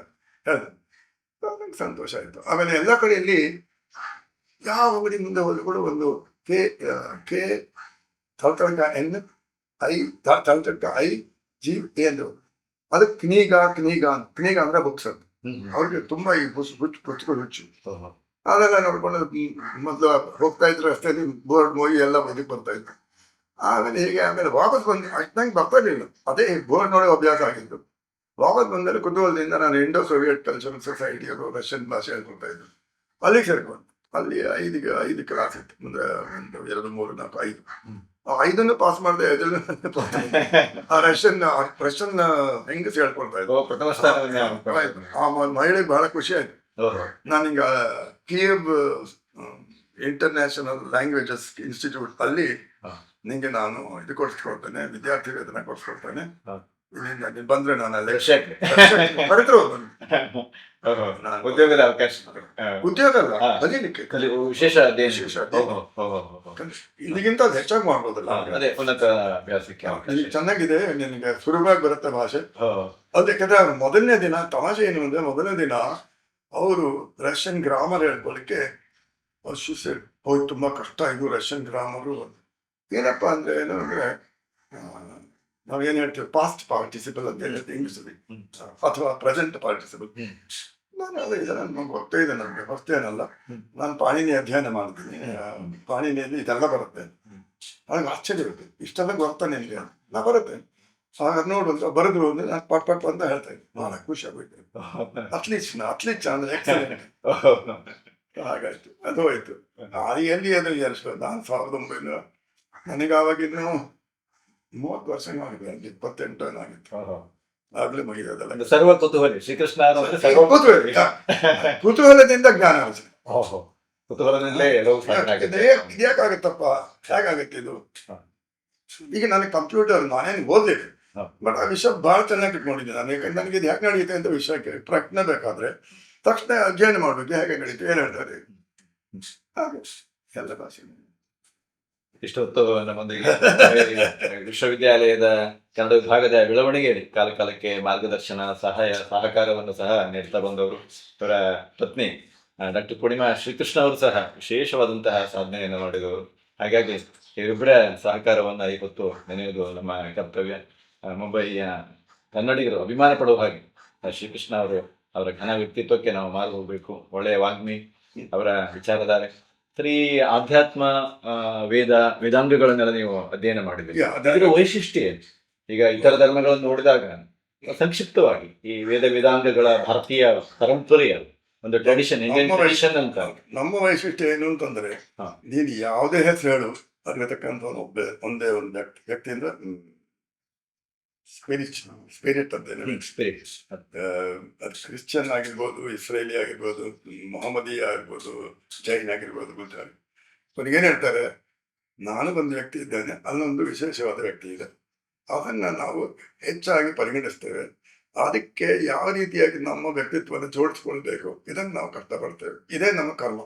Speaker 2: ಹೇಳ್ದೆ ನಂಗೆ ಸಂತೋಷ ಆಯಿತು. ಆಮೇಲೆ ಎಲ್ಲ ಕಡೆಯಲ್ಲಿ ಯಾವ ಅಂಗಡಿ ಮುಂದೆ ಹೋದ್ರು ಕೂಡ ಒಂದು ಕೆ ಕೆ ತಳತಳಕ ಎನ್ ಐ ತ- ತಳತಳಕ ಐ ಜಿ ಎ ಅಂದ್ರು. ಅದು ಕ್ನೀಗ ಕ್ನೀಗ ಅಂತ. ಕ್ನೀಗ ಅಂದ್ರೆ ಬುಕ್ಸ್ ಅಂತ. ಅವ್ರಿಗೆ ತುಂಬಾ ಈ ಬುಕ್ಸ್ ಹುಚ್ಚು ಪುಸ್ತಕ ಹುಚ್ಚು. ಅದೆಲ್ಲ ನೋಡ್ಕೊಂಡು ಮೊದಲು ಹೋಗ್ತಾ ಇದ್ರು ಅಷ್ಟೇ ಬೋರ್ಡ್ ಮೂವಿ ಎಲ್ಲ ಬದುಕ್ ಬರ್ತಾ ಇತ್ತು. ಆಮೇಲೆ ಹೀಗೆ ಆಮೇಲೆ ವಾಪಸ್ ಬಂದು ಅಷ್ಟಂಗೆ ಬರ್ತಾ ಇರಲಿಲ್ಲ. ಅದೇ ಬೋರ್ಡ್ ನೋಡೋ ಅಭ್ಯಾಸ ಆಗಿತ್ತು ವಾಪಸ್ ಬಂದರೆ ಕುತೂಹಲದಿಂದ ನಾನು ಇಂಡೋ ಸೋವಿಯಟ್ ಕಲ್ಚರಲ್ ಸೊಸೈಟಿ ಅವರು ರಷ್ಯನ್ ಭಾಷೆ ಹೇಳ್ಕೊಳ್ತಾ ಇದ್ರು. ಅಲ್ಲಿಗೆ ಸೇರ್ಕೊಂಡು ಅಲ್ಲಿ ಐದಿಗೆ ಐದು ಕ್ಲಾಸ್ ಇತ್ತು. ಅಂದ್ರೆ ಒಂದು ಎರಡು ಮೂರು ನಾಲ್ಕು ಐದು. ಐದನ್ನು ಪಾಸ್ ಮಾಡಿದೆ ಐದನ್ನು ಆ ರಷ್ಯನ್ ರಷ್ಯನ್ ಹೆಂಗಸ್ ಹೇಳ್ಕೊಳ್ತಾ ಇದ್ರು. ಆ ಮಹಿಳೆಗೆ ಬಹಳ ಖುಷಿ ಆಯ್ತು. ನಾನೀಗ ಕಿಯಬ್ ಇಂಟರ್ನ್ಯಾಷನಲ್ ಲ್ಯಾಂಗ್ವೇಜಸ್ ಇನ್ಸ್ಟಿಟ್ಯೂಟ್ ಅಲ್ಲಿ. ನಿಂಗೆ ನಾನು ಇದು ಕೊಡಿಸ್ಕೊಡ್ತೇನೆ ವಿದ್ಯಾರ್ಥಿ ವೇತನ ಕೊಡಿಸ್ಕೊಡ್ತೇನೆ. ನೀನ್ ಬಂದ್ರೆ ನಾನು ಅಲ್ಲಿ ಪಡೆದ್ರು.
Speaker 1: ಉದ್ಯೋಗದ ಅವಕಾಶ.
Speaker 2: ಉದ್ಯೋಗ ಅಲ್ಲ. ಕಲೀಲಿಕ್ಕೆ
Speaker 1: ಕಲಿ ವಿಶೇಷ ದೇಶ.
Speaker 2: ವಿಶೇಷ ಅದು ಹೆಚ್ಚಾಗಿ ಮಾಡ್ಬೋದಲ್ಲ
Speaker 1: ಅದೇ ಉನ್ನತ ಅಭ್ಯಾಸಕ್ಕೆ
Speaker 2: ಚೆನ್ನಾಗಿದೆ ನಿನಗೆ ಸುಲಭವಾಗಿ ಬರುತ್ತೆ ಭಾಷೆ. ಅದಕ್ಕೆ ಮೊದಲನೇ ದಿನ ತಮಾಷೆ ಏನು ಅಂದ್ರೆ ಮೊದಲನೇ ದಿನ ಅವರು ರಷ್ಯನ್ ಗ್ರಾಮರ್ ಹೇಳ್ಕೊಳ್ಳಿಕ್ಕೆ ಸೂಸೈಡ್ ಹೋಗಿ ತುಂಬ ಕಷ್ಟ ಇದು ರಷ್ಯನ್ ಗ್ರಾಮರು ಏನಪ್ಪಾ ಅಂದ್ರೆ ಏನು ಅಂದರೆ ನಾವು ನಾವೇನ್ ಹೇಳ್ತೀವಿ ಪಾಸ್ಟ್ ಪಾರ್ಟಿಸಿಪಲ್ ಅಂತ ಹೇಳ್ತೀವಿ ಇಂಗ್ಲೀಷಲ್ಲಿ. ಅಥವಾ ಪ್ರೆಸೆಂಟ್ ಪಾರ್ಟಿಸಿಪಲ್. ನಾನು ಅದೇ ಇದೆ ನಮ್ಗೆ ಗೊತ್ತೇ ಇದೆ ನನಗೆ ಹೊಸ್ತೇನಲ್ಲ. ನಾನು ಪಾಣಿನಿ ಅಧ್ಯಯನ ಮಾಡ್ತೀನಿ. ಪಾಣಿನಿಯಲ್ಲಿ ಇದೆಲ್ಲ ಬರುತ್ತೆ. ನನಗೆ ಆಶ್ಚರ್ಯ ಇರುತ್ತೆ ಇಷ್ಟೆಲ್ಲ ಗೊತ್ತಾ ನಿನಗೆ ನಾ ಬರುತ್ತೆ. ಆಗ ನೋಡು ಅಂತ ಬರೆದ್ರು ಅಂದ್ರೆ ನಾನು ಪಟ್ ಪಟ್ ಅಂತ ಹೇಳ್ತಾ ಇದ್ದೆ ಬಹಳ ಖುಷಿ ಆಗೋಯ್ತು ಅಟ್ಲೀಸ್ಟ್ ಅಟ್ಲೀಸ್ಟ್ ಅಂದ್ರೆ ಎಕ್ಸಲೆಂಟ್. ಹಾಗಾಯ್ತು ಅದು ಹೋಯ್ತು ಅದು ಎಲ್ಲಿ ಅದು ಎಷ್ಟು ನಾನು ಸಾವಿರದ ಒಂಬೈನೂರ ನನಗೆ ಆವಾಗ ಇನ್ನು ಮೂವತ್ತು ವರ್ಷ ಆಗಿದೆ ಇಪ್ಪತ್ತೆಂಟು
Speaker 1: ಏನಾಗಿತ್ತು.
Speaker 2: ಆಗ್ಲೇ ಮುಗಿದದಲ್ಲ
Speaker 1: ಸರ್ವ ಕುತೂಹಲಿ ಶ್ರೀಕೃಷ್ಣ
Speaker 2: ಕುತೂಹಲಿ ಕುತೂಹಲದಿಂದ ಜ್ಞಾನ
Speaker 1: ಓಹೋ. ಕುತೂಹಲದಿಂದಲೇ ಆಗುತ್ತೆ
Speaker 2: ಇದ್ಯಾಕಾಗತ್ತಪ್ಪ ಹೇಗಾಗತ್ತೆ ಇದು ಈಗ ನನಗೆ ಕಂಪ್ಯೂಟರ್ ನಾನೇನು ಓದ್ಲಿಕ್ಕೆ. ಬಟ್ ಆ ವಿಷಯ ಬಹಳ ಚೆನ್ನಾಗಿ ಇಟ್ಕೊಂಡಿದ್ದೆ ನಾನು. ಯಾಕಂದ್ರೆ ನನಗೆ ಇದು ಯಾಕೆ ನಡೆಯುತ್ತೆ ಅಂತ ವಿಷಯಕ್ಕೆ ಪ್ರಶ್ನೆ ಬೇಕಾದ್ರೆ ತಕ್ಷಣ ಅಧ್ಯಯನ ಮಾಡಬೇಕು. ಹೇಗೆ ನಡೀತು? ಏನು ಹೇಳ್ತಾರೆ ಹಾಗೆ. ಎಲ್ಲ ಭಾಷೆ.
Speaker 1: ಇಷ್ಟೊತ್ತು ನಮ್ಮೊಂದಿಗೆ ವಿಶ್ವವಿದ್ಯಾಲಯದ ಕನ್ನಡ ವಿಭಾಗದ ಬೆಳವಣಿಗೆಯಲ್ಲಿ ಕಾಲ ಕಾಲಕ್ಕೆ ಮಾರ್ಗದರ್ಶನ ಸಹಾಯ ಸಹಕಾರವನ್ನು ಸಹ ನೀಡ್ತಾ ಬಂದವರು. ಇವರ ಪತ್ನಿ ಡಾಕ್ಟರ್ ಪೂರ್ಣಿಮಾ ಶ್ರೀಕೃಷ್ಣ ಅವರು ಸಹ ವಿಶೇಷವಾದಂತಹ ಸಾಧನೆಯನ್ನು ಮಾಡಿದವರು. ಹಾಗಾಗಿ ಇವರಿಬ್ಬರ ಸಹಕಾರವನ್ನು ಇವತ್ತು ನೆನೆಯುವುದು ನಮ್ಮ ಕರ್ತವ್ಯ. ಮುಂಬಯಿಯ ಕನ್ನಡಿಗರು ಅಭಿಮಾನ ಪಡುವ ಹಾಗೆ ಶ್ರೀಕೃಷ್ಣ ಅವರು ಅವರ ಘನ ವ್ಯಕ್ತಿತ್ವಕ್ಕೆ ನಾವು ಮಾರು ಹೋಗ್ಬೇಕು. ಒಳ್ಳೆಯ ವಾಗ್ಮಿ ಅವರ ವಿಚಾರಧಾರೆ. ಸರಿ ಆಧ್ಯಾತ್ಮ ವೇದ ವೇದಾಂಗಗಳನ್ನೆಲ್ಲ ನೀವು ಅಧ್ಯಯನ ಮಾಡಿದ್ದೀರಿ.
Speaker 2: ಯಾ,
Speaker 1: ವೈಶಿಷ್ಟ್ಯ ಏನು? ಈಗ ಇತರ ಧರ್ಮಗಳನ್ನು ನೋಡಿದಾಗ ಸಂಕ್ಷಿಪ್ತವಾಗಿ ಈ ವೇದ ವೇದಾಂಗಗಳ ಭಾರತೀಯ ಪರಂಪರೆಯ ಒಂದು ಟ್ರೆಡಿಷನ್ ಇಂಡಿಯನ್ ಟ್ರೆಡಿಷನ್ ಅಂತ
Speaker 2: ನಮ್ಮ ವೈಶಿಷ್ಟ್ಯ ಏನು ಅಂತಂದ್ರೆ. ನೀನು ಯಾವುದೇ ಹೆಸರು ಹೇಳು ಅರಿಯತಕ್ಕಂಥ ಒಬ್ಬ ಒಂದೇ ಒಂದು ವ್ಯಕ್ತಿ ವ್ಯಕ್ತಿಯಿಂದ ಸ್ಪಿರಿಚ್ ಸ್ಪಿರಿಟ್ ಅಂತ ಅದು ಕ್ರಿಶ್ಚಿಯನ್ ಆಗಿರ್ಬೋದು ಇಸ್ರೇಲಿ ಆಗಿರ್ಬೋದು ಮೊಹಮ್ಮದಿ ಆಗಿರ್ಬೋದು ಜೈನ್ ಆಗಿರ್ಬೋದು ಗುಜರಾತ್ ಬುದ್ಧ ಏನು ಹೇಳ್ತಾರೆ? ನಾನು ಒಂದು ವ್ಯಕ್ತಿ ಇದ್ದೇನೆ ಅಲ್ಲೊಂದು ವಿಶೇಷವಾದ ವ್ಯಕ್ತಿ ಇದೆ. ಅದನ್ನು ನಾವು ಹೆಚ್ಚಾಗಿ ಪರಿಗಣಿಸ್ತೇವೆ. ಅದಕ್ಕೆ ಯಾವ ರೀತಿಯಾಗಿ ನಮ್ಮ ವ್ಯಕ್ತಿತ್ವವನ್ನು ಜೋಡಿಸ್ಕೊಳ್ಬೇಕು? ಇದನ್ನು ನಾವು ಕಷ್ಟಪಡ್ತೇವೆ ಇದೇ ನಮ್ಮ ಕರ್ಮ.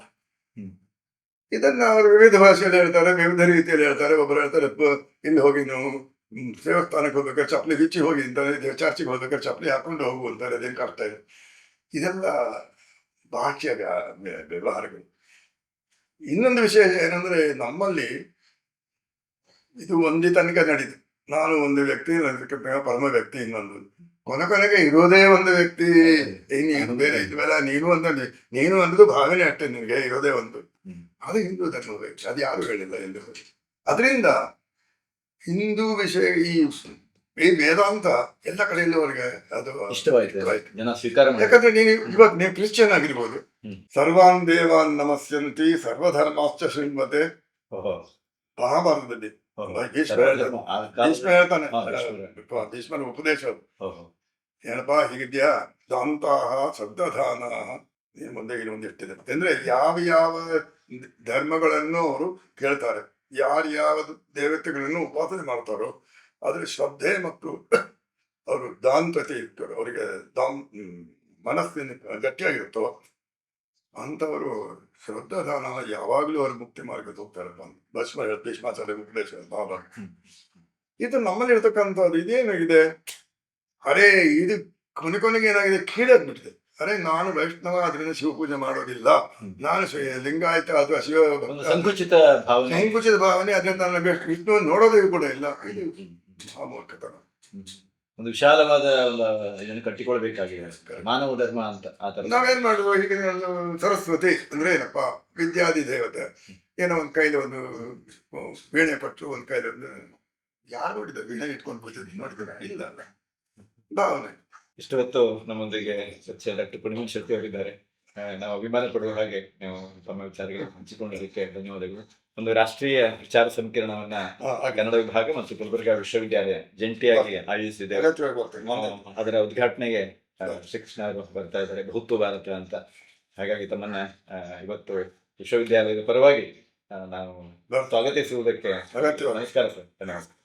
Speaker 2: ಇದನ್ನು ಅವರು ವಿವಿಧ ಭಾಷೆಯಲ್ಲಿ ಹೇಳ್ತಾರೆ ವಿವಿಧ ರೀತಿಯಲ್ಲಿ ಹೇಳ್ತಾರೆ. ಒಬ್ಬರು ಹೇಳ್ತಾರೆ "ಪ- ಇಲ್ಲಿ ಹೋಗಿ ನಾವು. ದೇವಸ್ಥಾನಕ್ಕೆ ಹೋಗ್ಬೇಕಾದ್ರೆ ಚಪ್ಪಲಿ ಬಿಚ್ಚಿ ಹೋಗಿ ಅಂತಾರೆ ಚರ್ಚಿಗೆ ಹೋಗ್ಬೇಕಾದ್ರೆ ಚಪ್ಪಲಿ ಹಾಕೊಂಡು ಹೋಗು ಅಂತಾರೆ ಅದೇನು ಕಷ್ಟ ಇದೆ? ಇದೆಲ್ಲ ಭಾಷೆಯ ವ್ಯ- ವ್ಯ- ವ್ಯವಹಾರಗಳು. ಇನ್ನೊಂದು ವಿಷಯ ಏನಂದ್ರೆ ನಮ್ಮಲ್ಲಿ ಇದು ಒಂದೇ ತನಕ ನಡೀತು. ನಾನು ಒಂದು ವ್ಯಕ್ತಿ ಪರಮ ವ್ಯಕ್ತಿ ಇನ್ನೊಂದು. ಕೊನೆ ಕೊನೆಗೆ ಇರೋದೇ ಒಂದು ವ್ಯಕ್ತಿ. ನೀನು ಬೇರೆ ಇದ್ವಲ್ಲ ನೀನು ಅಂತ ನೀನು ಅನ್ನೋದು ಭಾವನೆ ಅಷ್ಟೇ ನಿನಗೆ ಇರೋದೇ ಒಂದು. ಅದು ಹಿಂದೂ ಧರ್ಮ ಅದು ಯಾರು ಹೇಳಿಲ್ಲ ಎಂದು. ಅದರಿಂದ ಹಿಂದೂ ವಿಷಯ ಈ ಈ ವೇದಾಂತ ಎಲ್ಲ ಕಡೆಯಲ್ಲಿವರೆಗೆ ಅದು
Speaker 1: ಇಷ್ಟವಾಯ್ತು. ಜನ ಸ್ವೀಕಾರ
Speaker 2: ಯಾಕಂದ್ರೆ ನೀವು ಇವಾಗ ನೀವು ಕ್ರಿಶ್ಚಿಯನ್ ಆಗಿರ್ಬೋದು. ಸರ್ವಾನ್ ದೇವಾನ್ ನಮಸ್ಯಂತಿ ಸರ್ವಧರ್ಮಾಶ್ಚ
Speaker 1: ಶ್ರೀಮತೆ.
Speaker 2: ಮಹಾಭಾರತದಲ್ಲಿ. ಭೀಷ್ಮ ಹೇಳ್ತಾನೆ. ಭೀಷ್ಮನ ಉಪದೇಶ. ಏನಪ್ಪಾ ಹೀಗಿದ್ಯಾ? ದಾಂತಾಹ ಶಬ್ದಧಾನ. ನೀನು ಮುಂದೆ ಇಲ್ಲಿ ಒಂದಿಷ್ಟಿದೆ ಅಂದ್ರೆ ಯಾವ ಯಾವ ಧರ್ಮಗಳನ್ನು ಅವರು ಕೇಳ್ತಾರೆ. ಯಾರು ಯಾವ ದೇವತೆಗಳನ್ನು ಉಪಾಸನೆ ಮಾಡ್ತಾರೋ ಅದ್ರ ಶ್ರದ್ಧೆ ಮತ್ತು ಅವರು ದಾಂತತೆ ಇರ್ತಾರೆ. ಅವರಿಗೆ ದಾಂ ಹ್ಮ್, ಮನಸ್ಸಿನ ಗಟ್ಟಿಯಾಗಿರುತ್ತೋ ಅಂಥವರು ಶ್ರದ್ಧಾದಾನ ಯಾವಾಗಲೂ ಅವ್ರಿಗೆ ಮುಕ್ತಿ ಮಾರ್ಗಕ್ಕೆ ಹೋಗ್ತಾರೆ. ಭಸ್ಮ ಭೀಷ್ಮಾಚಾರ್ಯ ಉಪದೇಶ ಬಾಬಾ. ಇದು ನಮ್ಮಲ್ಲಿ ಇರ್ತಕ್ಕಂಥದ್ದು ಇದೇನಾಗಿದೆ ಅರೆ ಇದು ಕೊನೆ ಕೊನೆಗೆ ಏನಾಗಿದೆ? ಕೀಳಾಗ್ಬಿಟ್ಟಿದೆ ಅರೆ ನಾನು ವೈಷ್ಣವ ಅದರಿಂದ ಶಿವ ಪೂಜೆ ಮಾಡೋದಿಲ್ಲ ನಾನು ಲಿಂಗಾಯತ ಅಥವಾ ಶಿವ
Speaker 1: ಸಂಕುಚಿತ ಭಾವನೆ.
Speaker 2: ಸಂಕುಚಿತ ಭಾವನೆ ಅದರಿಂದ ನಾನು ವಿಷ್ಣು ನೋಡೋದೇ ಕೂಡ ಇಲ್ಲ. ಇದು ಆ ಮೂರ್ಖತನ.
Speaker 1: ಒಂದು ವಿಶಾಲವಾದ ಇದನ್ನು ಕಟ್ಟಿಕೊಳ್ಬೇಕಾಗಿದೆ. ಮಾನವ ಧರ್ಮ ಅಂತ
Speaker 2: ನಾವೇನ್ ಮಾಡುವ ಈಗ ಒಂದು ಸರಸ್ವತಿ ಅಂದ್ರೆ ಏನಪ್ಪ? ವಿದ್ಯಾದಿ ದೇವತೆ. ಏನೋ ಒಂದ್ ಕೈಲಿ ಒಂದು ವೀಣೆ ಪಟ್ಟು ಒಂದ್ ಕೈಲಿ ಒಂದು ಯಾರು ನೋಡಿದ ವೀಣೆ ಇಟ್ಕೊಂಡು ಕೂತಿದ್ದು ನೋಡಿದ ಇಲ್ಲ ಅಲ್ಲ ಭಾವನೆ.
Speaker 1: ಇಷ್ಟು ಹೊತ್ತು ನಮ್ಮೊಂದಿಗೆ ಸಚಿವ ಡಾಕ್ಟರ್ ಪುಣಿಮ ಶೆಟ್ಟಿ ಅವರಿದ್ದಾರೆ. ನಾವು ಅಭಿಮಾನ ಪಡುವ ಹಾಗೆ ನೀವು ತಮ್ಮ ವಿಚಾರಗಳು ಹಂಚಿಕೊಂಡಿದ್ದಕ್ಕೆ ಧನ್ಯವಾದಗಳು. ಒಂದು ರಾಷ್ಟ್ರೀಯ ವಿಚಾರ ಸಂಕಿರಣವನ್ನ ಕನ್ನಡ ವಿಭಾಗ ಮತ್ತು ಗುಲ್ಬರ್ಗಾ ವಿಶ್ವವಿದ್ಯಾಲಯ ಜಂಟಿಯಾಗಿ ಆಯೋಜಿಸಿದೆ. ಅದರ ಉದ್ಘಾಟನೆಗೆ ಶಿಕ್ಷಣ ಬರ್ತಾ ಇದ್ದಾರೆ. ಬಹುತ್ವ ಭಾರತ ಅಂತ. ಹಾಗಾಗಿ ತಮ್ಮನ್ನ ಇವತ್ತು ವಿಶ್ವವಿದ್ಯಾಲಯದ ಪರವಾಗಿ ನಾನು ನಾವು. ಸ್ವಾಗತಿಸುವುದಕ್ಕೆ ನಮಸ್ಕಾರ ಸರ್. ಧನ್ಯವಾದ.